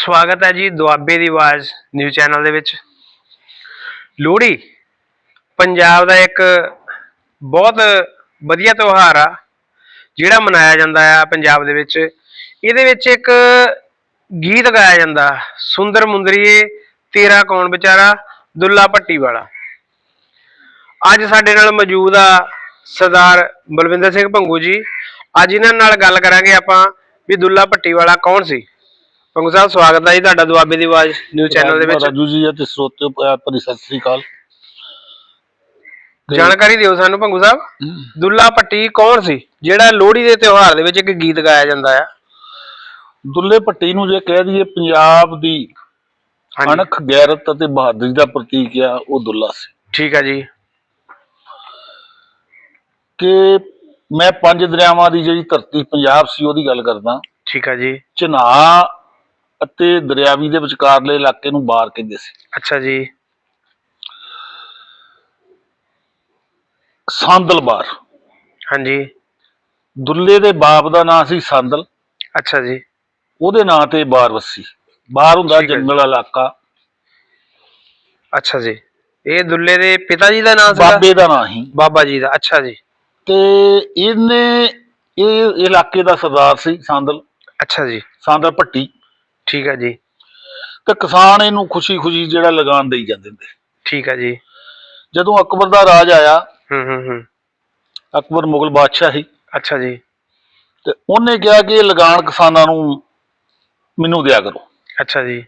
ਸਵਾਗਤ ਹੈ ਜੀ ਦੁਆਬੇ ਦੀ ਆਵਾਜ਼ ਨਿਊਜ਼ ਚੈਨਲ ਦੇ ਵਿੱਚ। ਲੋਹੜੀ ਪੰਜਾਬ ਦਾ ਇੱਕ ਬਹੁਤ ਵਧੀਆ ਤਿਉਹਾਰ ਆ, ਜਿਹੜਾ ਮਨਾਇਆ ਜਾਂਦਾ ਆ ਪੰਜਾਬ ਦੇ ਵਿੱਚ। ਇਹਦੇ ਵਿੱਚ ਇੱਕ ਗੀਤ ਗਾਇਆ ਜਾਂਦਾ, ਸੁੰਦਰ ਮੁੰਦਰੀਏ ਤੇਰਾ ਕੌਣ ਵਿਚਾਰਾ, ਦੁੱਲਾ ਭੱਟੀ ਵਾਲਾ। ਅੱਜ ਸਾਡੇ ਨਾਲ ਮੌਜੂਦ ਆ ਸਰਦਾਰ ਬਲਵਿੰਦਰ ਸਿੰਘ ਭੰਗੂ ਜੀ। ਅੱਜ ਇਹਨਾਂ ਨਾਲ ਗੱਲ ਕਰਾਂਗੇ ਆਪਾਂ ਵੀ ਦੁੱਲਾ ਭੱਟੀ ਵਾਲਾ ਕੌਣ ਸੀ। ਭੰਗੂ ਸਾਹਿਬ ਸਵਾਗਤ ਹੈ ਜੀ ਤੁਹਾਡਾ ਦੁਆਬੇ ਦੀ ਆਵਾਜ਼ ਨਿਊਜ਼ ਚੈਨਲ ਦੇ ਵਿੱਚ। ਰਾਜੂ ਜੀ ਅਤੇ ਸਰੋਤਿਓ ਪਿਆਰ ਭਰੀ ਸਤਿ ਸ੍ਰੀ ਅਕਾਲ। ਜਾਣਕਾਰੀ ਦਿਓ ਸਾਨੂੰ ਭੰਗੂ ਸਾਹਿਬ। ਦੁੱਲਾ ਭੱਟੀ ਕੌਣ ਸੀ? ਜਿਹੜਾ ਲੋਹੜੀ ਦੇ ਤਿਉਹਾਰ ਦੇ ਵਿੱਚ ਇੱਕ ਗੀਤ ਗਾਇਆ ਜਾਂਦਾ ਆ। ਦੁੱਲੇ ਭੱਟੀ ਨੂੰ ਜੇ ਕਹਿ ਦਈਏ ਪੰਜਾਬ ਦੀ ਅਣਖ ਗੈਰਤ ਅਤੇ ਬਹਾਦਰੀ ਦਾ ਪ੍ਰਤੀਕ ਆ ਉਹ ਦੁੱਲਾ ਸੀ। ਠੀਕ ਆ ਜੀ। ਕਿ ਮੈਂ ਪੰਜ ਦਰਿਆਵਾਂ ਦੀ ਜਿਹੜੀ ਧਰਤੀ ਪੰਜਾਬ ਸੀ ਉਹਦੀ ਗੱਲ ਕਰਦਾ। ਠੀਕ ਆ ਜੀ। ਚਨਾਹ ਅਤੇ ਦਰਿਆਵੀ ਦੇ ਵਿਚਕਾਰਲੇ ਇਲਾਕੇ ਨੂੰ ਬਾਰ ਕਹਿੰਦੇ ਸੀ। ਅੱਛਾ ਜੀ। ਸਾਂਦਲ ਬਾਰ। ਹਾਂਜੀ। ਦੁੱਲੇ ਦੇ ਬਾਪ ਦਾ ਨਾਂ ਸੀ ਸਾਂਦਲ। ਅੱਛਾ ਜੀ। ਉਹਦੇ ਨਾਂ ਤੇ ਬਾਰ ਵਸੀ। ਬਾਰ ਹੁੰਦਾ ਠੀਕ ਹੈ ਜੀ। ਜੰਗਲ ਇਲਾਕਾ। ਅੱਛਾ ਜੀ। ਇਹ ਦੁੱਲੇ ਦੇ ਪਿਤਾ ਜੀ ਦਾ ਨਾਮ ਸੀ ਬਾਬੇ ਦਾ ਨਾਂ ਸੀ। ਬਾਬਾ ਜੀ ਦਾ। ਅੱਛਾ ਜੀ। ਤੇ ਇਹਨੇ ਇਹ ਇਲਾਕੇ ਦਾ ਸਰਦਾਰ ਸੀ ਸਾਂਦਲ। ਅੱਛਾ ਜੀ। ਸਾਂਦਲ ਭੱਟੀ। ਠੀਕ ਆ ਜੀ। ਤੇ ਕਿਸਾਨ ਇਹਨੂੰ ਖੁਸ਼ੀ-ਖੁਸ਼ੀ ਜਿਹੜਾ ਲਗਾਨ ਦੇਈ ਜਾਂਦੇ ਹੁੰਦੇ। ਠੀਕ ਆ ਜੀ। ਜਦੋਂ ਅਕਬਰ ਦਾ ਰਾਜ ਆਇਆ ਹੂੰ ਹੂੰ ਹੂੰ। ਅਕਬਰ ਮੁਗਲ ਬਾਦਸ਼ਾਹ ਸੀ। ਅੱਛਾ ਜੀ। ਤੇ ਉਹਨੇ ਕਿਹਾ ਕਿ ਇਹ ਲਗਾਨ ਕਿਸਾਨਾਂ ਨੂੰ ਮੈਨੂੰ ਦਿਆ ਕਰੋ। ਅੱਛਾ ਜੀ।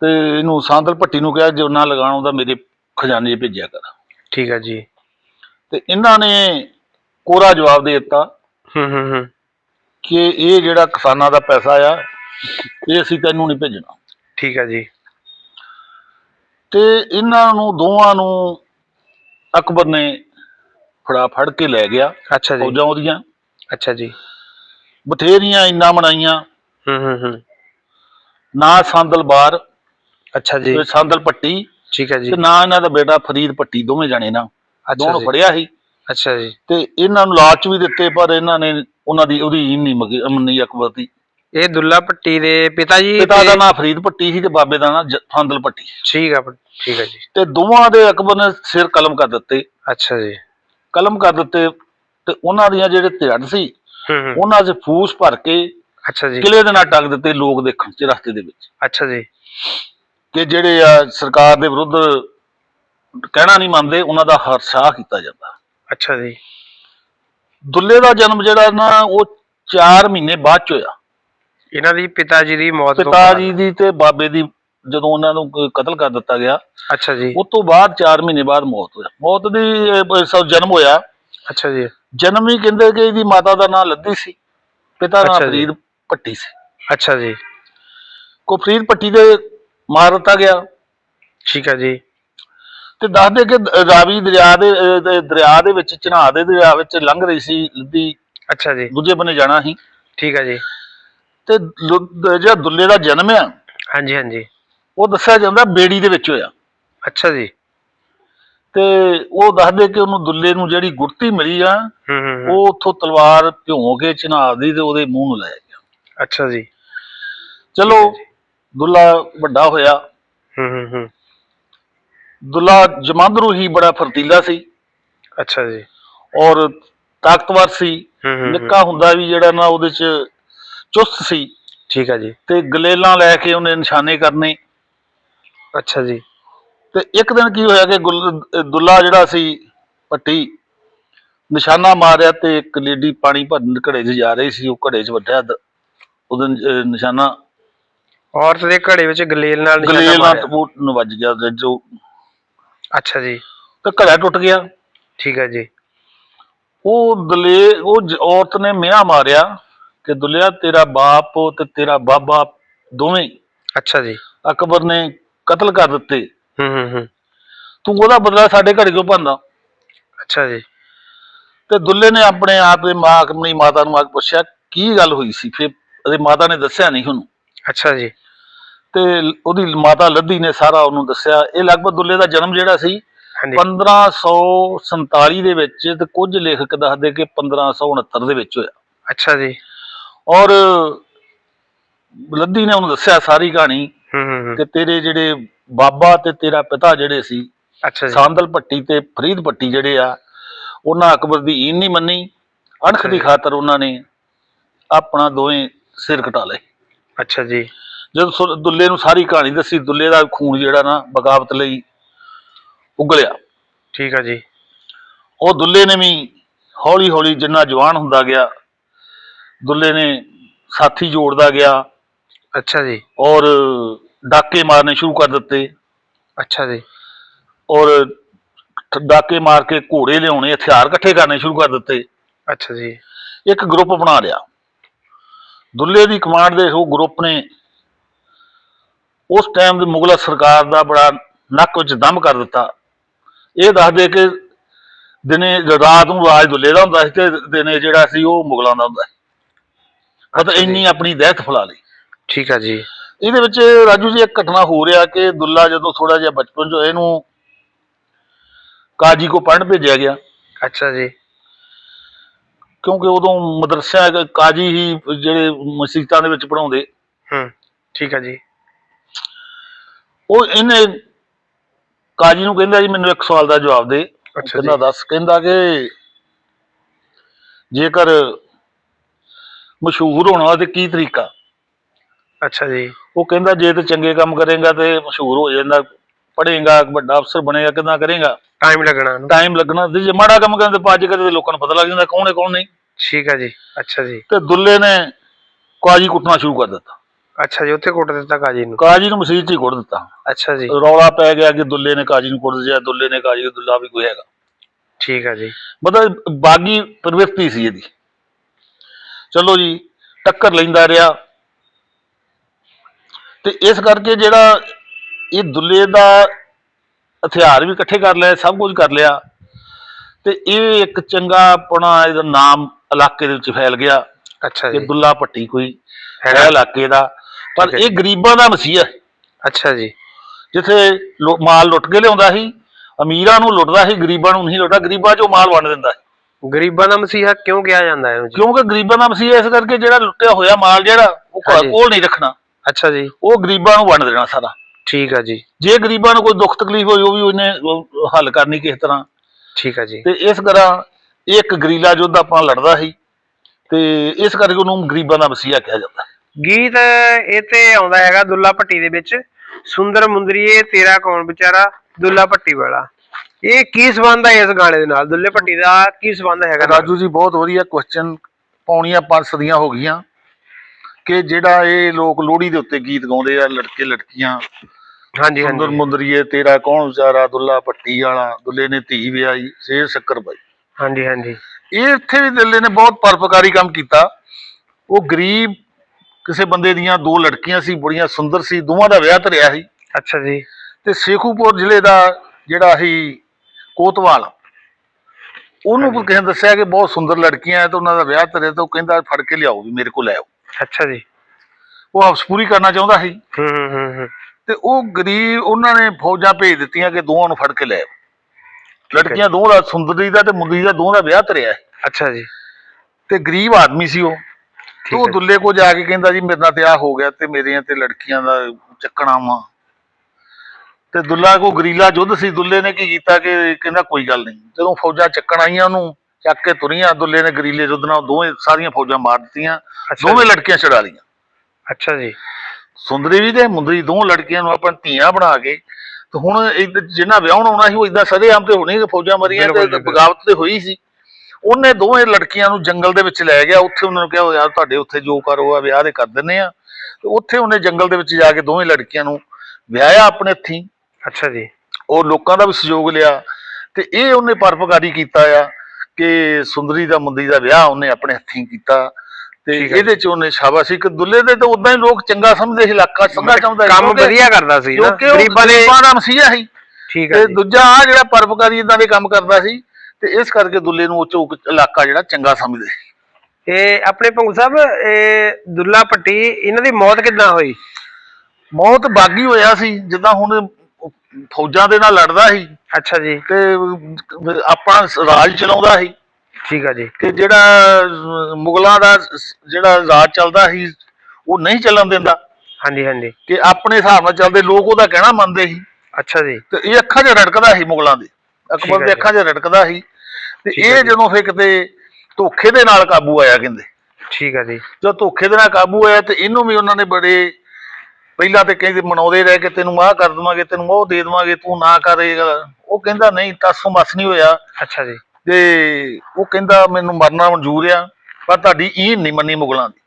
ਤੇ ਇਹਨੂੰ ਸਾਂਦਲ ਭੱਟੀ ਨੂੰ ਕਿਹਾ ਜੋ ਨਾ ਲਗਾਨ ਉਹਦਾ ਮੇਰੇ ਖਜ਼ਾਨੇ 'ਚ ਭੇਜਿਆ ਕਰ। ਠੀਕ ਆ ਜੀ। ਤੇ ਇਹਨਾਂ ਨੇ ਕੋਰਾ ਜਵਾਬ ਦੇ ਦਿੱਤਾ ਹੂੰ ਹੂੰ ਹੂੰ। ਕਿ ਇਹ ਜਿਹੜਾ ਕਿਸਾਨਾਂ ਦਾ ਪੈਸਾ ਆ ਇਹ ਅਸੀਂ ਤੈਨੂੰ ਨਹੀਂ ਭੇਜਣਾ। ਠੀਕ ਆ ਜੀ। ਤੇ ਇਹਨਾਂ ਨੂੰ ਦੋਵਾਂ ਨੂੰ ਅਕਬਰ ਨੇ ਫੜਾ ਫੜ ਕੇ ਲੈ ਗਿਆ ਅੱਛਾ ਜੀ। ਫੌਜਾਂ ਉਹਦੀਆਂ। ਅੱਛਾ ਜੀ। ਬਥੇਰੀਆਂ ਇੰਨਾ ਮਨਾਈਆਂ। ਹੂੰ ਹੂੰ ਹੂੰ। ਨਾ ਸੰਦਲ ਬਾਰ ਅੱਛਾ ਜੀ। ਤੇ ਸੰਦਲ ਪੱਟੀ ਠੀਕ ਆ ਜੀ। ਤੇ ਨਾ ਇਹਨਾਂ ਦਾ ਬੇਟਾ ਫਰੀਦ ਪੱਟੀ ਦੋਵੇਂ ਜਾਣੇ ਨਾ। ਦੋਨੋਂ ਫੜਿਆ ਸੀ। ਅੱਛਾ ਜੀ। ਤੇ ਇਹਨਾਂ ਨੂੰ ਲਾਲਚ ਵੀ ਦਿੱਤੇ ਪਰ ਇਹਨਾਂ ਨੇ ਉਹਨਾਂ ਦੀ ਉਹਦੀ ਹੀ ਨਹੀਂ ਮੰਨੀ ਅਕਬਰ ਦੀ। ਇਹ ਦੁੱਲਾ ਭੱਟੀ ਦੇ ਪਿਤਾ ਜੀ ਪਿਤਾ ਦਾ ਨਾਂ ਫਰੀਦ ਪੱਟੀ ਸੀ ਤੇ ਬਾਬੇ ਦਾ ਨਾਂ ਜ- ਸੰਦਲ ਪੱਟੀ ਠੀਕ ਆ ਠੀਕ ਆ ਜੀ। ਤੇ ਦੋਵਾਂ ਦੇ ਅਕਬਰ ਨੇ ਸਿਰ ਕਲਮ ਕਰ ਦਿੱਤੇ। ਅੱਛਾ ਜੀ। ਕਲਮ ਕਰ ਦਿੱਤੇ ਤੇ ਉਹਨਾਂ ਦੀਆਂ ਜਿਹੜੇ ਧਿੜ ਸੀ ਹੂੰ ਹੂੰ। ਉਹਨਾਂ 'ਚ ਫੂਸ ਭਰ ਕੇ ਅੱਛਾ ਜੀ। ਕਿਲੇ ਦੇ ਨਾਲ ਟੱਕ ਦਿੱਤੇ ਲੋਕ ਦੇਖਣ ਚ ਰਸਤੇ ਦੇ ਵਿੱਚ। ਅੱਛਾ ਜੀ। ਕਿ ਜਿਹੜੇ ਆ ਸਰਕਾਰ ਦੇ ਵਿਰੁੱਧ ਕਹਿਣਾ ਨਹੀਂ ਮੰਨਦੇ ਉਹਨਾਂ ਦਾ ਹਰਸ਼ਾਹ ਕੀਤਾ ਜਾਂਦਾ। ਅੱਛਾ ਜੀ। ਦੁੱਲੇ ਦਾ ਜਨਮ ਜਿਹੜਾ ਨਾ ਉਹ 4 ਮਹੀਨੇ ਬਾਅਦ ਚ ਹੋਇਆ। ਇਹਨਾਂ ਦੀ ਪਿਤਾ ਜੀ ਦੀ ਮੌਤ ਤੋਂ ਪਿਤਾ। ਜੀ ਦੀ ਤੇ ਬਾਬੇ ਦੀ ਜਦੋਂ ਉਹਨਾਂ ਨੂੰ ਕਤਲ ਕਰ ਦਿੱਤਾ ਗਿਆ ਅੱਛਾ ਜੀ। ਉਸ ਤੋਂ ਬਾਅਦ 4 ਮਹੀਨੇ ਬਾਅਦ ਮੌਤ ਹੋਇਆ। ਮੌਤ ਦੀ ਜਨਮ ਹੋਇਆ। ਅੱਛਾ ਜੀ। ਜਨਮ ਹੀ ਕਹਿੰਦੇ ਕਿ ਇਹਦੀ ਮਾਤਾ ਦਾ ਨਾਮ ਲੱਦੀ ਸੀ ਪਿਤਾ ਦਾ। ਫਰੀਦ ਪੱਟੀ ਸੀ। ਅੱਛਾ ਜੀ। ਕੋ ਫਰੀਦ ਪੱਟੀ ਦੇ ਮਾਰ ਦਿੱਤਾ ਗਿਆ। ਠੀਕ ਆ ਜੀ। ਤੇ ਦੱਸਦੇ ਕਿ ਰਾਵੀ ਦਰਿਆ ਦੇ ਦਰਿਆ ਦੇ ਵਿੱਚ ਚਨਾਹ ਦੇ ਦਰਿਆ ਵਿੱਚ ਲੰਘ ਰਹੀ ਸੀ ਲੱਦੀ। ਅੱਛਾ ਜੀ। ਦੂਜੇ ਬੰਨੇ ਜਾਣਾ ਸੀ। ਠੀਕ ਆ ਜੀ। ਤੇ ਲੁ- ਦ- ਜਿਹੜਾ ਦੁੱਲੇ ਦਾ ਜਨਮ ਆ ਹਾਂਜੀ ਹਾਂਜੀ। ਉਹ ਦੱਸਿਆ ਜਾਂਦਾ ਬੇੜੀ ਦੇ ਵਿੱਚ ਹੋਇਆ। ਅੱਛਾ ਜੀ। ਤੇ ਉਹ ਦੱਸਦੇ ਕਿ ਉਹਨੂੰ ਦੁੱਲੇ ਨੂੰ ਜਿਹੜੀ ਗੁਰਤੀ ਮਿਲੀ ਆ ਹੂੰ ਹੂੰ ਹੂੰ। ਉਹ ਉੱਥੋਂ ਤਲਵਾਰ ਭਿਉਂ ਕੇ ਚਨਾਹ ਦੀ ਤੇ ਉਹਦੇ ਮੂੰਹ ਨੂੰ ਲੈ ਗਿਆ। ਅੱਛਾ ਜੀ। ਚਲੋ ਦੁੱਲਾ ਵੱਡਾ ਹੋਇਆ। ਹੂੰ ਹੂੰ ਹੂੰ। ਦੁੱਲਾ ਜਮਾਂਦਰੂ ਹੀ ਬੜਾ ਫਰਤੀਲਾ ਸੀ। ਅੱਛਾ ਜੀ। ਔਰ ਤਾਕਤਵਰ ਸੀ। ਹੂੰ ਹੂੰ ਹੂੰ। ਨਿੱਕਾ ਹੁੰਦਾ ਵੀ ਜਿਹੜਾ ਨਾ ਉਹਦੇ ਚ ਚੁਸਤ ਸੀ। ਠੀਕ ਆ ਜੀ। ਤੇ ਗਲੇਲਾਂ ਲੈ ਕੇ ਉਹਨੇ ਨਿਸ਼ਾਨੇ ਕਰਨੇ। ਅੱਛਾ ਜੀ। ਤੇ ਇੱਕ ਦਿਨ ਕੀ ਹੋਇਆ ਕਿ ਗੁੱਲ- ਦੁੱਲਾ ਜਿਹੜਾ ਸੀ ਪੱਟੀ ਨਿਸ਼ਾਨਾ ਮਾਰਿਆ ਤੇ ਇੱਕ ਲੇਡੀ ਪਾਣੀ ਭਰਨ ਘੜੇ 'ਚ ਜਾ ਰਹੀ ਸੀ। ਉਹ ਘੜੇ 'ਚ ਵੱਢਿਆ ਦ- ਉਹਦੇ ਨ- ਅਹ ਨਿਸ਼ਾਨਾ। ਔਰਤ ਦੇ ਘੜੇ ਵਿੱਚ ਗਲੇਲ ਨਾਲ ਨਿਸ਼ਾਨਾ ਗਲੇਲ ਨਾਲ ਮਾਰਿਆ। ਨੂੰ ਵੱਜ ਗਿਆ ਤੇ ਜੋ ਅੱਛਾ ਜੀ। ਤੇ ਘੜਾ ਟੁੱਟ ਗਿਆ। ਠੀਕ ਆ ਜੀ। ਉਹ ਦਲੇ ਉਹ ਜ- ਔਰਤ ਨੇ ਮਿਹਣਾ ਮਾਰਿਆ। ਕਿ ਦੁੱਲਿਆ ਤੇਰਾ ਬਾਪ ਤੇ ਤੇਰਾ ਬਾਬਾ ਦੋਵੇਂ ਅੱਛਾ ਜੀ। ਅਕਬਰ ਨੇ ਕਤਲ ਕਰ ਦਿੱਤੇ। ਹੂੰ ਹੂੰ ਹੂੰ। ਤੂੰ ਉਹਦਾ ਬਦਲਾ ਸਾਡੇ ਘਰੇ ਕਿਉਂ ਪਾਉਂਦਾ? ਅੱਛਾ ਜੀ। ਤੇ ਦੁੱਲੇ ਨੇ ਆਪਣੇ ਆਪ ਦੇ ਮਾਂ ਆਪਣੀ ਮਾਤਾ ਨੂੰ ਆ ਕੇ ਪੁੱਛਿਆ ਕੀ ਗੱਲ ਹੋਈ ਸੀ? ਫਿਰ ਉਹਦੀ ਮਾਤਾ ਨੇ ਦੱਸਿਆ ਨਹੀਂ ਉਹਨੂੰ। ਅੱਛਾ ਜੀ। ਤੇ ਉਹਦੀ ਮਾਤਾ ਲੱਧੀ ਨੇ ਸਾਰਾ ਉਹਨੂੰ ਦੱਸਿਆ। ਇਹ ਲਗਭਗ ਦੁੱਲੇ ਦਾ ਜਨਮ ਜਿਹੜਾ ਸੀ ਹਾਂਜੀ। 1547 ਦੇ ਵਿੱਚ ਤੇ ਕੁਝ ਲੇਖਕ ਦੱਸਦੇ ਕਿ 1569 ਦੇ ਵਿੱਚ ਹੋਇਆ। ਅੱਛਾ ਜੀ। ਔਰ ਲੱਦੀ ਨੇ ਉਹਨੂੰ ਦੱਸਿਆ ਸਾਰੀ ਕਹਾਣੀ ਕਿ ਤੇਰੇ ਜਿਹੜੇ ਬਾਬਾ ਤੇ ਤੇਰਾ ਪਿਤਾ ਜਿਹੜੇ ਸੀ ਅੱਛਾ ਜੀ। ਸਾਂਦਲ ਪੱਟੀ ਤੇ ਫਰੀਦ ਪੱਟੀ ਜਿਹੜੇ ਆ ਉਹਨਾਂ ਅਕਬਰ ਦੀ ਈਨ ਨਹੀਂ ਮੰਨੀ ਅਣਖ ਦੀ। ਖਾਤਰ ਉਹਨਾਂ ਨੇ ਆਪਣਾ ਦੋਵੇਂ ਸਿਰ ਕਟਾ ਲਏ। ਅੱਛਾ ਜੀ। ਜਦੋਂ ਦੁੱਲੇ ਨੂੰ ਸਾਰੀ ਕਹਾਣੀ ਦੱਸੀ ਦੁੱਲੇ ਦਾ ਖੂਨ ਜਿਹੜਾ ਨਾ ਬਗਾਵਤ ਲਈ ਉਗਲਿਆ। ਠੀਕ ਆ ਜੀ। ਉਹ ਦੁੱਲੇ ਨੇ ਵੀ ਹੌਲੀ ਹੌਲੀ ਜਿੰਨਾ ਜਵਾਨ ਹੁੰਦਾ ਗਿਆ ਦੁੱਲੇ ਨੇ ਸਾਥੀ ਜੋੜਦਾ ਗਿਆ। ਅੱਛਾ ਜੀ। ਔਰ ਡਾਕੇ ਮਾਰਨੇ ਸ਼ੁਰੂ ਕਰ ਦਿੱਤੇ। ਅੱਛਾ ਜੀ। ਔਰ ਡਾਕੇ ਮਾਰ ਕੇ ਘੋੜੇ ਲਿਆਉਣੇ ਹਥਿਆਰ ਇਕੱਠੇ ਕਰਨੇ ਸ਼ੁਰੂ ਕਰ ਦਿੱਤੇ। ਅੱਛਾ ਜੀ। ਇੱਕ ਗਰੁੱਪ ਬਣਾ ਲਿਆ। ਦੁੱਲੇ ਦੀ ਕਮਾਂਡ ਦੇ ਉਹ ਗਰੁੱਪ ਨੇ ਉਸ ਟਾਈਮ ਦੀ ਮੁਗਲ ਸਰਕਾਰ ਦਾ ਬੜਾ ਨੱਕ ਵਿੱਚ ਦਮ ਕਰ ਦਿੱਤਾ। ਇਹ ਦੱਸਦੇ ਕਿ ਦਿਨੇ ਰਾਤ ਨੂੰ ਰਾਜ ਦੁੱਲੇ ਦਾ ਹੁੰਦਾ ਸੀ ਤੇ ਦਿਨੇ ਜਿਹੜਾ ਸੀ ਉਹ ਮੁਗਲਾਂ ਦਾ ਹੁੰਦਾ ਸੀ। ਮਤਲਬ। ਇੰਨੀ ਆਪਣੀ ਦਹਿਤ ਫਲਾ ਲਈ। ਠੀਕ ਆ ਜੀ। ਇਹਦੇ ਵਿੱਚ ਰਾਜੂ ਜੀ ਇੱਕ ਘਟਨਾ ਹੋ ਰਿਹਾ ਕਿ ਦੁੱਲਾ ਜਦੋਂ ਥੋੜਾ ਜਿਹਾ ਬਚਪਨ ਚ ਇਹਨੂੰ ਕਾਜੀ ਕੋ ਪੜ੍ਹਨ ਭੇਜਿਆ ਗਿਆ। ਅੱਛਾ ਜੀ। ਕਿਉਂਕਿ ਉਦੋਂ ਮਦਰਸਾ ਕਾਜੀ ਹੀ ਜਿਹੜੇ ਮਸੀਤਾਂ ਦੇ ਵਿੱਚ ਪੜਾਉਂਦੇ ਹੂੰ ਠੀਕ ਆ ਜੀ। ਉਹ ਇਹਨੇ ਕਾਜੀ ਨੂੰ ਕਹਿੰਦਾ ਜੀ ਮੈਨੂੰ ਇੱਕ ਸਵਾਲ ਦਾ ਜਵਾਬ ਦੇ। ਕਹਿੰਦਾ। ਦੱਸ ਕਹਿੰਦਾ ਕਿ ਜੇਕਰ ਮਸ਼ਹੂਰ ਹੋਣਾ ਤੇ ਕੀ ਤਰੀਕਾ? ਅੱਛਾ ਜੀ। ਉਹ ਕਹਿੰਦਾ ਜੇ ਤੇ ਚੰਗੇ ਕੰਮ ਕਰੇਗਾ ਤੇ ਮਸ਼ਹੂਰ ਹੋ ਜਾਂਦਾ ਪੜ੍ਹੇਗਾ ਵੱਡਾ ਅਫਸਰ ਬਣੇਗਾ ਕਿਦਾਂ ਕਰੇਗਾ? ਟਾਈਮ ਲੱਗਣਾ ਉਹਨੂੰ। ਟਾਈਮ ਲੱਗਣਾ ਤੇ ਜੇ ਮਾੜਾ ਕੰਮ ਕਰੇ ਤੇ ਭੱਜ ਕੇ ਤੇ ਲੋਕਾਂ ਨੂੰ ਪਤਾ ਲੱਗ ਜਾਂਦਾ ਕੌਣ ਹੈ ਕੌਣ ਨਹੀਂ। ਠੀਕ ਆ ਜੀ। ਅੱਛਾ ਜੀ। ਤੇ ਦੁੱਲੇ ਨੇ ਕਾਜੀ ਕੁੱਟਣਾ ਸ਼ੁਰੂ ਕਰ ਦਿੱਤਾ। ਅੱਛਾ ਜੀ ਉੱਥੇ ਕੁੱਟ ਦਿੱਤਾ ਕਾਜੀ ਨੂੰ? ਕਾਜੀ ਨੂੰ ਮਸੀਤ 'ਚ ਹੀ ਕੁੱਟ ਦਿੱਤਾ। ਅੱਛਾ ਜੀ। ਰੌਲਾ ਪੈ ਗਿਆ ਕਿ ਦੁੱਲੇ ਨੇ ਕਾਜੀ ਨੂੰ ਕੁੱਟ ਦਿਆ ਦੁੱਲੇ ਨੇ ਕਾਜੀ ਨੂੰ ਦੁੱਲਾ ਵੀ ਕੋਈ ਹੈਗਾ। ਠੀਕ ਆ ਜੀ। ਮਤਲਬ ਬਾਗੀ ਪ੍ਰਵਿਰਤੀ ਸੀ ਇਹਦੀ। ਚਲੋ ਜੀ ਟੱਕਰ ਲੈਂਦਾ ਰਿਹਾ। ਤੇ ਇਸ ਕਰਕੇ ਜਿਹੜਾ ਇਹ ਦੁੱਲੇ ਦਾ ਹਥਿਆਰ ਵੀ ਇਕੱਠੇ ਕਰ ਲਏ ਸਭ ਕੁਝ ਕਰ ਲਿਆ। ਤੇ ਇਹ ਇੱਕ ਚੰਗਾ ਆਪਣਾ ਇਹਦਾ ਨਾਮ ਇਲਾਕੇ ਦੇ ਵਿੱਚ ਫੈਲ ਗਿਆ। ਅੱਛਾ ਜੀ। ਦੁੱਲਾ ਭੱਟੀ ਕੋਈ। ਹੈ ਇਲਾਕੇ ਦਾ। ਪਰ ਇਹ ਗਰੀਬਾਂ ਦਾ ਮਸੀਹਾ। ਅੱਛਾ ਜੀ। ਜਿੱਥੇ ਮਾਲ ਲੁੱਟ ਕੇ ਲਿਆਉਂਦਾ ਸੀ ਅਮੀਰਾਂ ਨੂੰ ਲੁੱਟਦਾ ਸੀ ਗਰੀਬਾਂ ਨੂੰ ਨਹੀਂ ਲੁੱਟਦਾ ਗਰੀਬਾਂ 'ਚੋਂ ਮਾਲ ਵੰਡ ਦਿੰਦਾ ਸੀ। ਗਰੀਬਾਂ ਦਾ ਮਸੀਹਾ ਕਿਉਂ ਕਿਹਾ ਜਾਂਦਾ ਹੈ ਇਹਨੂੰ ਜੀ? ਕਿਉਂਕਿ ਗਰੀਬਾਂ ਦਾ ਮਸੀਹਾ ਇਸ ਕਰਕੇ ਜਿਹੜਾ ਲੁੱਟਿਆ ਹੋਇਆ ਮਾਲ ਜਿਹੜਾ ਉਹ ਹਾਂਜੀ। ਕੋਲ ਨਹੀਂ ਰੱਖਣਾ। ਅੱਛਾ ਜੀ। ਉਹ ਗਰੀਬਾਂ ਨੂੰ ਵੰਡ ਦੇਣਾ ਸਾਰਾ। ਠੀਕ ਆ ਜੀ। ਜੇ ਗਰੀਬਾਂ ਨੂੰ ਕੋਈ ਦੁੱਖ ਤਕਲੀਫ ਹੋਈ ਉਹ ਵੀ ਉਹਨੇ ਉਹ ਹੱਲ ਕਰਨੀ ਕਿਸ ਤਰ੍ਹਾਂ। ਠੀਕ ਆ ਜੀ। ਤੇ ਇਸ ਤਰ੍ਹਾਂ ਇਹ ਇੱਕ ਗਰੀਲਾ ਯੁੱਧ ਆਪਾਂ ਲੜਦਾ ਸੀ। ਤੇ ਇਸ ਕਰਕੇ ਉਹਨੂੰ ਗਰੀਬਾਂ ਦਾ ਮਸੀਹਾ ਕਿਹਾ ਜਾਂਦਾ। ਗੀਤ ਇਹ ਤੇ ਆਉਂਦਾ ਹੈਗਾ ਦੁੱਲਾ ਭੱਟੀ ਦੇ ਵਿੱਚ ਸੁੰਦਰ ਮੁੰਦਰੀਏ ਤੇਰਾ ਕੌਣ ਵਿਚਾਰਾ? ਦੁੱਲਾ ਭੱਟੀ ਵਾਲਾ। ਇਹ ਕੀ ਸੰਬੰਧ ਹੈ ਇਸ ਗਾਣੇ ਦੇ ਨਾਲ? ਦੁੱਲੇ ਭੱਟੀ ਦਾ ਕੀ ਸੰਬੰਧ ਹੈਗਾ? ਰਾਜੂ ਜੀ ਬਹੁਤ ਵਧੀਆ ਕੁਐਸਚਨ ਪੌਣੀਆਂ ਪੰਜ ਸਦੀਆਂ ਹੋ ਗਈਆਂ ਕਿ ਜਿਹੜਾ ਇਹ ਲੋਕ ਲੋਹੜੀ ਦੇ ਉੱਤੇ ਗੀਤ ਗਾਉਂਦੇ ਆ ਲੜਕੇ ਲੜਕੀਆਂ। ਹਾਂਜੀ ਸੁੰਦਰ ਹਾਂਜੀ ਮੁੰਦਰੀਏ ਤੇਰਾ ਕੌਣ ਵਿਚਾਰਾ? ਦੁੱਲਾ ਪੱਟੀ ਵਾਲਾ। ਦੁੱਲੇ ਨੇ ਧੀ ਵਿਆਹੀ ਸ਼ੇਰ ਸ਼ੱਕਰ ਬਾਈ ਹਾਂਜੀ ਹਾਂਜੀ। ਇਹ ਇੱਥੇ ਵੀ ਦੁੱਲੇ ਨੇ ਬਹੁਤ ਪਰਪਕਾਰੀ ਕੰਮ ਕੀਤਾ। ਉਹ ਗਰੀਬ ਕਿਸੇ ਬੰਦੇ ਦੀਆਂ ਦੋ ਲੜਕੀਆਂ ਸੀ ਬੜੀਆਂ ਸੁੰਦਰ ਸੀ ਦੋਵਾਂ ਦਾ ਵਿਆਹ ਧਰਿਆ ਸੀ। ਅੱਛਾ ਜੀ। ਤੇ ਸ਼ੇਖੂਪੁਰ ਜ਼ਿਲ੍ਹੇ ਦਾ ਜਿਹੜਾ ਸੀ ਕੋਤਵਾਲ। ਉਹਨੂੰ ਕੋਈ ਕਿਸੇ ਨੇ ਦੱਸਿਆ ਕਿ ਬਹੁਤ ਸੁੰਦਰ ਲੜਕੀਆਂ ਐ ਤੇ ਉਹਨਾਂ ਦਾ ਵਿਆਹ ਧਰਿਆ ਤੇ ਉਹ ਕਹਿੰਦਾ ਫੜ ਕੇ ਲਿਆਓ ਵੀ ਮੇਰੇ ਕੋਲ ਲੈ ਆਓ। ਅੱਛਾ ਜੀ। ਉਹ ਹਵਸ ਪੂਰੀ ਕਰਨਾ ਚਾਹੁੰਦਾ ਸੀ। ਹੂੰ ਹੂੰ ਹੂੰ ਹੂੰ। ਤੇ ਉਹ ਗਰੀਬ ਉਹਨਾਂ ਨੇ ਫੌਜਾਂ ਭੇਜ ਦਿੱਤੀਆਂ ਕਿ ਦੋਵਾਂ ਨੂੰ ਫੜ ਕੇ ਲੈ ਆਓ। ਲੜਕੀਆਂ ਦੋਵਾਂ ਦਾ ਸੁੰਦਰੀ ਦਾ ਤੇ ਮੁੰਦਰੀ ਦਾ ਦੋਵਾਂ ਦਾ ਵਿਆਹ ਧਰਿਆ ਅੱਛਾ ਜੀ। ਤੇ ਗਰੀਬ ਆਦਮੀ ਸੀ ਉਹ। ਤੇ ਉਹ। ਦੁੱਲੇ ਕੋ ਜਾ ਕੇ ਕਹਿੰਦਾ ਜੀ ਮੇਰੇ ਨਾਲ ਤੇ ਆ ਹੋ ਗਿਆ ਤੇ ਮੇਰੀਆਂ ਤੇ ਲੜਕੀਆਂ ਦਾ ਚੱਕਣਾ ਵਾ। ਤੇ ਦੁੱਲਾ ਕੋ ਗਰੀਲਾ ਯੁੱਧ ਸੀ ਦੁੱਲੇ ਨੇ ਕੀ ਕੀਤਾ ਕਿ ਕਹਿੰਦਾ ਕੋਈ ਗੱਲ ਨਹੀਂ। ਜਦੋਂ ਫੌਜਾਂ ਚੱਕਣ ਆਈਆਂ ਉਹਨੂੰ ਚੱਕ ਕੇ ਤੁਰੀਆਂ ਦੁੱਲੇ ਨੇ ਗਰੀਲੇ ਯੁੱਧ ਨਾਲ ਦੋਵੇਂ ਸਾਰੀਆਂ ਫੌਜਾਂ ਮਾਰ ਦਿੱਤੀਆਂ ਦੋਵੇਂ। ਲੜਕੀਆਂ ਛਡਾ ਲਈਆਂ। ਅੱਛਾ ਜੀ। ਸੁੰਦਰੀ ਵੀ ਤੇ ਮੁੰਦਰੀ ਦੋਵੇਂ ਲੜਕੀਆਂ ਨੂੰ ਆਪਾਂ ਧੀਆਂ ਬਣਾ ਕੇ ਤੇ ਹੁਣ ਜਿੰਨਾ ਵਿਆਹਣ ਆਉਣਾ ਸੀ ਉਹ ਇਦਾਂ ਸਰੇਆਮ ਤੇ ਹੋਣੀ ਕਿ ਫੌਜਾਂ ਮਰੀਆਂ ਤੇ। ਬਗਾਵਤ ਤੇ ਹੋਈ ਸੀ। ਉਹਨੇ ਦੋਵੇਂ ਲੜਕੀਆਂ ਨੂੰ ਜੰਗਲ ਦੇ ਵਿੱਚ ਲੈ ਗਿਆ ਉੱਥੇ ਉਹਨਾਂ ਨੂੰ ਕਿਹਾ ਯਾਰ ਤੁਹਾਡੇ ਉੱਥੇ ਜੋ ਕਰੋ ਆ ਵਿਆਹ ਦੇ ਕਰ ਦਿੰਨੇ ਆ। ਤੇ ਉੱਥੇ ਉਹਨੇ ਜੰਗਲ ਦੇ ਵਿੱਚ ਜਾ ਕੇ ਦੋਵੇਂ ਲੜਕੀਆਂ ਨੂੰ ਵਿਆਹਿਆ ਆਪਣੇ ਹੱਥੀਂ। ਅੱਛਾ ਜੀ। ਉਹ ਲੋਕਾਂ ਦਾ ਵੀ ਸਹਿਯੋਗ ਲਿਆ ਤੇ ਇਹ ਉਹਨੇ ਪਰਪਕਾਰੀ ਕੀਤਾ ਆ ਕਿ ਸੁੰਦਰੀ ਦਾ ਮੁੰਦਰੀ ਦਾ ਵਿਆਹ ਉਹਨੇ ਆਪਣੇ ਹੱਥੀਂ ਕੀਤਾ ਤੇ ਇਹਦੇ ਚ ਉਹਨੇ ਸ਼ਾਬਾਸ਼ੀ ਕਿ ਦੁੱਲੇ ਦੇ ਤਾਂ ਉਦਾਂ ਹੀ ਲੋਕ ਚੰਗਾ ਸਮਝਦੇ ਸੀ ਇਲਾਕਾ ਚੰਗਾ ਚਾਹੁੰਦਾ ਸੀ ਕੰਮ ਵਧੀਆ ਕਰਦਾ ਸੀ ਨਾ ਗਰੀਬਾਂ ਦੇ ਗਰੀਬਾਂ ਦਾ ਮਸੀਹਾ ਸੀ। ਠੀਕ ਹੈ ਤੇ ਦੂਜਾ ਆ ਜਿਹੜਾ ਪਰਪਕਾਰੀ ਇਦਾਂ ਦੇ ਕੰਮ ਕਰਦਾ ਸੀ ਤੇ ਇਸ ਕਰਕੇ ਦੁੱਲੇ ਨੂੰ ਉਹ ਚੌਕ ਇਲਾਕਾ ਜਿਹੜਾ ਚੰਗਾ ਸਮਝਦੇ ਸੀ। ਇਹ ਆਪਣੇ ਭੰਗੂ ਸਾਹਿਬ ਇਹ ਦੁੱਲਾ ਭੱਟੀ ਇਹਨਾਂ ਦੀ ਮੌਤ ਕਿੱਦਾਂ ਹੋਈ? ਮੌਤ ਬਾਗੀ ਹੋਇਆ ਸੀ ਜਿੱਦਾਂ ਹੁਣ ਫੌਜਾਂ ਦੇ ਨਾਲ ਲੜਦਾ ਸੀ। ਅੱਛਾ ਜੀ। ਤੇ ਆਪਣਾ ਰਾਜ ਚਲਾਉਂਦਾ ਸੀ। ਠੀਕ ਆ ਜੀ। ਕਿ ਜਿਹੜਾ ਮੁਗਲਾਂ ਦਾ ਜਿਹੜਾ ਰਾਜ ਚੱਲਦਾ ਸੀ ਉਹ ਨਹੀਂ ਚੱਲਣ ਦਿੰਦਾ। ਹਾਂਜੀ ਹਾਂਜੀ। ਕਿ ਆਪਣੇ ਹਿਸਾਬ ਨਾਲ ਚੱਲਦੇ ਲੋਕ ਉਹਦਾ ਕਹਿਣਾ ਮੰਨਦੇ ਸੀ। ਅੱਛਾ ਜੀ। ਤੇ ਇਹ ਅੱਖਾਂ 'ਚ ਰੜਕਦਾ ਸੀ ਮੁਗਲਾਂ ਦੇ। ਅਕਬਰ ਦੇ। ਅੱਖਾਂ 'ਚ ਰੜਕਦਾ ਸੀ। ਤੇ ਇਹ। ਜਦੋਂ ਫਿਰ ਕਿਤੇ ਧੋਖੇ ਦੇ ਨਾਲ ਕਾਬੂ ਆਇਆ ਕਹਿੰਦੇ। ਠੀਕ ਹੈ ਜੀ। ਜਦੋਂ ਧੋਖੇ ਦੇ ਨਾਲ ਕਾਬੂ ਆਇਆ ਤੇ ਇਹਨੂੰ ਵੀ ਉਹਨਾਂ ਨੇ ਬੜੇ ਪਹਿਲਾਂ ਤੇ ਕਹਿੰਦੇ ਮਨਾਉਂਦੇ ਰਹੇ ਕਿ ਤੈਨੂੰ ਆਹ ਕਰ ਦਵਾਂਗੇ ਤੈਨੂੰ ਉਹ ਦੇ ਦਵਾਂਗੇ ਤੂੰ ਨਾ ਕਰੇਗਾ ਉਹ ਕਹਿੰਦਾ ਨਹੀਂ ਤਸੋਂ ਮਸ ਨਹੀਂ ਹੋਇਆ। ਅੱਛਾ ਜੀ। ਤੇ ਉਹ ਕਹਿੰਦਾ ਮੈਨੂੰ ਮਰਨਾ ਮਨਜ਼ੂਰ ਆ ਪਰ ਤੁਹਾਡੀ ਈਨ ਨਹੀਂ ਮੰਨੀ ਮੁਗਲਾਂ ਦੀ।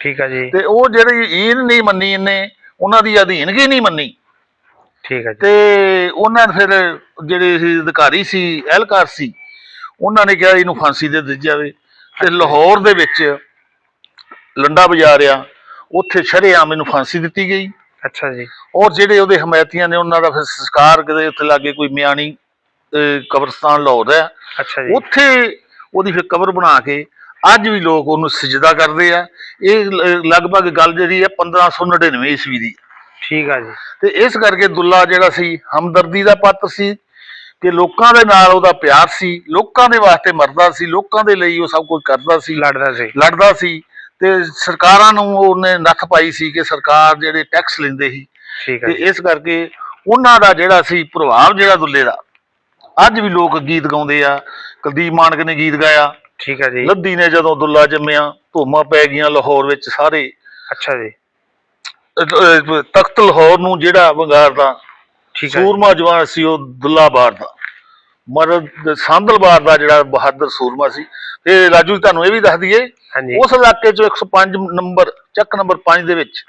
ਠੀਕ ਹੈ ਜੀ। ਤੇ ਉਹ ਜਿਹੜੀ ਈਨ ਨਹੀਂ ਮੰਨੀ ਇਹਨੇ ਉਹਨਾਂ ਦੀ ਅਧੀਨਗੀ ਨਹੀਂ ਮੰਨੀ। ਠੀਕ ਹੈ ਜੀ। ਤੇ ਉਹਨਾਂ ਨੇ ਫਿਰ ਜਿਹੜੇ ਸੀ ਅਧਿਕਾਰੀ ਸੀ ਅਹਿਲਕਾਰ ਸੀ ਉਹਨਾਂ ਨੇ ਕਿਹਾ ਇਹਨੂੰ ਫਾਂਸੀ ਦੇ ਦਿੱਤੀ ਜਾਵੇ। ਤੇ ਲਾਹੌਰ ਦੇ ਵਿੱਚ ਲੰਡਾ ਬਾਜ਼ਾਰ ਆ ਉੱਥੇ ਸ਼ਰੇਆਮ ਇਹਨੂੰ ਫਾਂਸੀ ਦਿੱਤੀ ਗਈ। ਅੱਛਾ ਜੀ। ਔਰ ਜਿਹੜੇ ਉਹਦੇ ਹਮਾਇਤੀਆਂ ਨੇ ਉਹਨਾਂ ਦਾ ਫਿਰ ਸੰਸਕਾਰ ਕਿਤੇ ਉੱਥੇ ਲਾਗੇ ਕੋਈ ਮਿਆਣੀ ਕਬਰਸਤਾਨ ਲਾਹੌਰ ਹੈ। ਅੱਛਾ ਜੀ। ਉੱਥੇ ਉਹਦੀ ਫਿਰ ਕਬਰ ਬਣਾ ਕੇ ਅੱਜ ਵੀ ਲੋਕ ਉਹਨੂੰ ਸਜਦਾ ਕਰਦੇ ਆ। ਇਹ ਲਗਭਗ ਗੱਲ ਜਿਹੜੀ ਹੈ 1599 ਈਸਵੀ ਦੀ। ਠੀਕ ਹੈ ਜੀ। ਤੇ ਇਸ ਕਰਕੇ ਦੁੱਲਾ ਜਿਹੜਾ ਸੀ ਹਮਦਰਦੀ ਦਾ ਪਾਤਰ ਸੀ ਕਿ ਲੋਕਾਂ ਦੇ ਨਾਲ ਉਹਦਾ ਪਿਆਰ ਸੀ ਲੋਕਾਂ ਦੇ ਵਾਸਤੇ ਮਰਦਾ ਸੀ ਲੋਕਾਂ ਦੇ ਲਈ ਉਹ ਸਭ ਕੁਝ ਕਰਦਾ ਸੀ। ਲੜਦਾ ਸੀ। ਲੜਦਾ ਸੀ। ਤੇ ਸਰਕਾਰਾਂ ਨੂੰ ਉਹਨੇ ਨੱਥ ਪਾਈ ਸੀ ਕਿ ਸਰਕਾਰ ਜਿਹੜੇ ਟੈਕਸ ਲੈਂਦੇ ਸੀ। ਠੀਕ ਹੈ ਤੇ ਇਸ ਕਰਕੇ ਉਹਨਾਂ ਦਾ ਜਿਹੜਾ ਸੀ ਪ੍ਰਭਾਵ ਜਿਹੜਾ ਦੁੱਲੇ ਦਾ ਅੱਜ ਵੀ ਲੋਕ ਗੀਤ ਗਾਉਂਦੇ ਆ। ਕੁਲਦੀਪ ਮਾਨਕ ਨੇ ਗੀਤ ਗਾਇਆ। ਠੀਕ ਹੈ ਜੀ। ਲੱਦੀ ਨੇ ਜਦੋਂ ਦੁੱਲਾ ਜੰਮਿਆ ਧੂਮਾਂ ਪੈ ਗਈਆਂ ਲਾਹੌਰ ਵਿੱਚ ਸਾਰੇ। ਅੱਛਾ ਜੀ। ਤਖਤ ਲਾਹੌਰ ਨੂੰ ਜਿਹੜਾ ਹੈ ਜੀ। ਸੂਰਮਾ ਜਵਾਨ ਸੀ ਉਹ ਦੁੱਲਾ ਬਾਰ ਦਾ। ਮਰਦ ਸੰਦਲਬਾਰ ਦਾ ਜਿਹੜਾ ਬਹਾਦਰ ਸੂਰਮਾ ਸੀ। ਤੇ ਰਾਜੂ ਜੀ ਤੁਹਾਨੂੰ ਇਹ ਵੀ ਦੱਸ ਦਈਏ ਹਾਂਜੀ। ਉਸ ਇਲਾਕੇ ਚੋਂ 105 ਨੰਬਰ ਚੱਕ ਨੰਬਰ 5 ਦੇ ਵਿੱਚ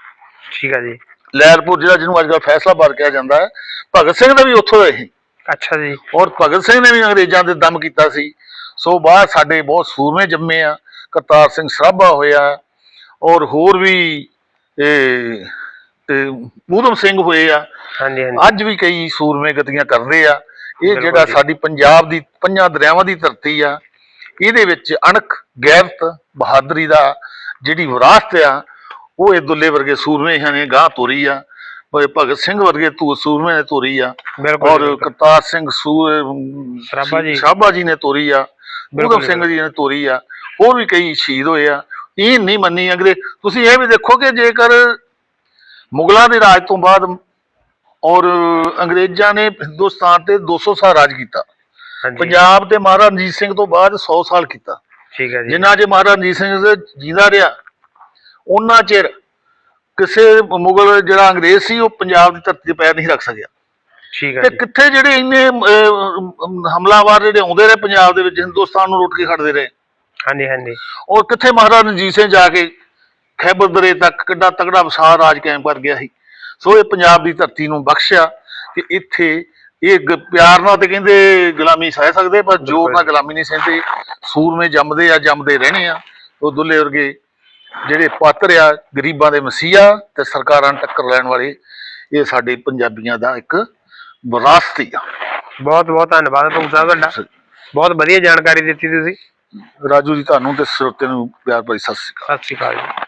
ਠੀਕ ਹੈ ਜੀ। ਲੈਰਪੁਰ ਜਿਹੜਾ ਜਿਹਨੂੰ ਅੱਜ ਕੱਲ੍ਹ ਫੈਸਲਾਬਾਦ ਕਿਹਾ ਜਾਂਦਾ ਹੈ ਭਗਤ ਸਿੰਘ ਦਾ ਵੀ ਉੱਥੋਂ ਦਾ ਹੀ ਅੱਛਾ ਜੀ। ਔਰ ਭਗਤ ਸਿੰਘ ਨੇ ਵੀ ਅੰਗਰੇਜ਼ਾਂ ਦੇ ਦਮ ਕੀਤਾ ਸੀ। ਸੋ ਬਾਹਰ ਸਾਡੇ ਬਹੁਤ ਸੂਰਮੇ ਜੰਮੇ ਆ ਕਰਤਾਰ ਸਿੰਘ ਸਰਾਭਾ ਹੋਇਆ ਔਰ ਹੋਰ ਵੀ ਇਹ ਸਿੰਘ ਹੋਏ ਆ। ਹਾਂਜੀ ਹਾਂਜੀ। ਅੱਜ ਵੀ ਕਈ ਸੂਰਮੇ ਗਤੀਆਂ ਕਰਦੇ ਆ। ਇਹ ਜਿਹੜਾ। ਸਾਡੀ ਪੰਜਾਬ ਦੀ ਪੰਜਾਂ ਦਰਿਆਵਾਂ ਦੀ ਧਰਤੀ ਆ ਇਹਦੇ ਵਿੱਚ ਅਣਖ ਗੈਰਤ ਬਹਾਦਰੀ ਦਾ ਜਿਹੜੀ ਵਿਰਾਸਤ ਆ ਉਹ ਇਹ ਦੁੱਲੇ ਵਰਗੇ ਸੂਰਮੇ ਨੇ ਗਾਂ ਤੋਰੀ ਆ। ਉਹ ਭਗਤ ਸਿੰਘ ਵਰਗੇ ਤੂ ਸੂਰਮੇ ਨੇ ਤੋਰੀ ਆ। ਔਰ। ਕਰਤਾਰ ਸਿੰਘ ਸੂਰ ਸਰਾਭਾ ਜੀ। ਸਰਾਭਾ ਜੀ ਨੇ ਤੋਰੀ ਆ। ਬਿਲਕੁਲ ਉਦਮ ਸਿੰਘ ਜੀ ਨੇ ਤੋਰੀ ਆ। ਹੋਰ ਵੀ ਕਈ ਸ਼ਹੀਦ ਹੋਏ ਆ। ਇਹ ਨਹੀਂ ਮੰਨੀ ਅੰਗਰੇ ਤੁਸੀਂ ਇਹ ਵੀ ਦੇਖੋ ਕਿ ਜੇਕਰ ਮੁਗਲਾਂ ਦੇ ਰਾਜ ਤੋਂ ਬਾਅਦ ਔਰ ਅੰਗਰੇਜ਼ਾਂ ਨੇ ਹਿੰਦੁਸਤਾਨ ਤੇ 200 ਸਾਲ ਰਾਜ ਕੀਤਾ। ਹਾਂਜੀ। ਪੰਜਾਬ ਤੇ ਮਹਾਰਾਜਾ ਰਣਜੀਤ ਸਿੰਘ ਤੋਂ ਬਾਅਦ 100 ਸਾਲ ਕੀਤਾ। ਠੀਕ ਹੈ ਜੀ। ਜਿੰਨਾ ਜੇ ਮਹਾਰਾਜਾ ਰਣਜੀਤ ਸਿੰਘ ਜਿੰਦਾ ਰਿਹਾ ਉਹਨਾਂ ਚਿਰ ਕਿਸੇ ਮੁਗਲ ਜਿਹੜਾ ਅੰਗਰੇਜ਼ ਸੀ ਉਹ ਪੰਜਾਬ ਦੀ ਧਰਤੀ ਤੇ ਪੈਰ ਨਹੀਂ ਰੱਖ ਸਕਿਆ। ਠੀਕ ਹੈ ਤੇ ਜੀ। ਕਿੱਥੇ ਜਿਹੜੇ ਇੰਨੇ ਅਹ, ਹਮਲਾਵਰ ਜਿਹੜੇ ਆਉਂਦੇ ਰਹੇ ਪੰਜਾਬ ਦੇ ਵਿੱਚ ਹਿੰਦੁਸਤਾਨ ਨੂੰ ਲੁੱਟ ਕੇ ਖੜਦੇ ਰਹੇ। ਹਾਂਜੀ ਹਾਂਜੀ। ਔਰ ਕਿੱਥੇ ਮਹਾਰਾਜਾ ਰਣਜੀਤ ਸਿੰਘ ਜਾ ਕੇ ਖੈਬਰ ਦਰੇ ਤੱਕ ਕਿੱਡਾ ਤਗੜਾ ਵਸਾਰ ਰਾਜ ਕਾਇਮ ਕਰ ਗਿਆ ਸੀ। ਸੋ ਇਹ ਪੰਜਾਬ ਦੀ ਧਰਤੀ ਨੂੰ ਬਖਸ਼ਿਆ ਕਿ ਇੱਥੇ ਇਹ ਗ- ਪਿਆਰ ਨਾਲ ਤੇ ਕਹਿੰਦੇ ਗੁਲਾਮੀ ਸਹਿ ਸਕਦੇ ਪਰ ਜੋਰ ਨਾਲ ਗੁਲਾਮੀ ਨਹੀਂ ਸਹਿੰਦੇ। ਸੂਰਮੇ ਜੰਮਦੇ ਆ ਜੰਮਦੇ ਰਹਿਣੇ ਆ। ਉਹ ਦੁੱਲੇ ਵਰਗੇ ਜਿਹੜੇ ਪਾਤਰ ਆ ਗਰੀਬਾਂ ਦੇ ਮਸੀਹਾ ਤੇ ਸਰਕਾਰਾਂ ਨੂੰ ਟੱਕਰ ਲੈਣ ਵਾਲੇ ਇਹ ਸਾਡੇ ਪੰਜਾਬੀਆਂ ਦਾ ਇੱਕ ਵਿਰਾਸਤ ਹੀ ਆ। ਬਹੁਤ ਬਹੁਤ ਧੰਨਵਾਦ ਤੁਹਾਨੂੰ ਸਾਹਿਬ ਤੁਹਾਡਾ। ਬਹੁਤ ਵਧੀਆ ਜਾਣਕਾਰੀ ਦਿੱਤੀ ਤੁਸੀਂ। ਰਾਜੂ ਜੀ ਤੁਹਾਨੂੰ ਤੇ ਸਰੋਤੇ ਨੂੰ ਪਿਆਰ ਭਰੀ ਸਤਿ ਸ਼੍ਰੀ ਅਕਾਲ। ਸਤਿ ਸ਼੍ਰੀ ਅਕਾਲ ਜੀ।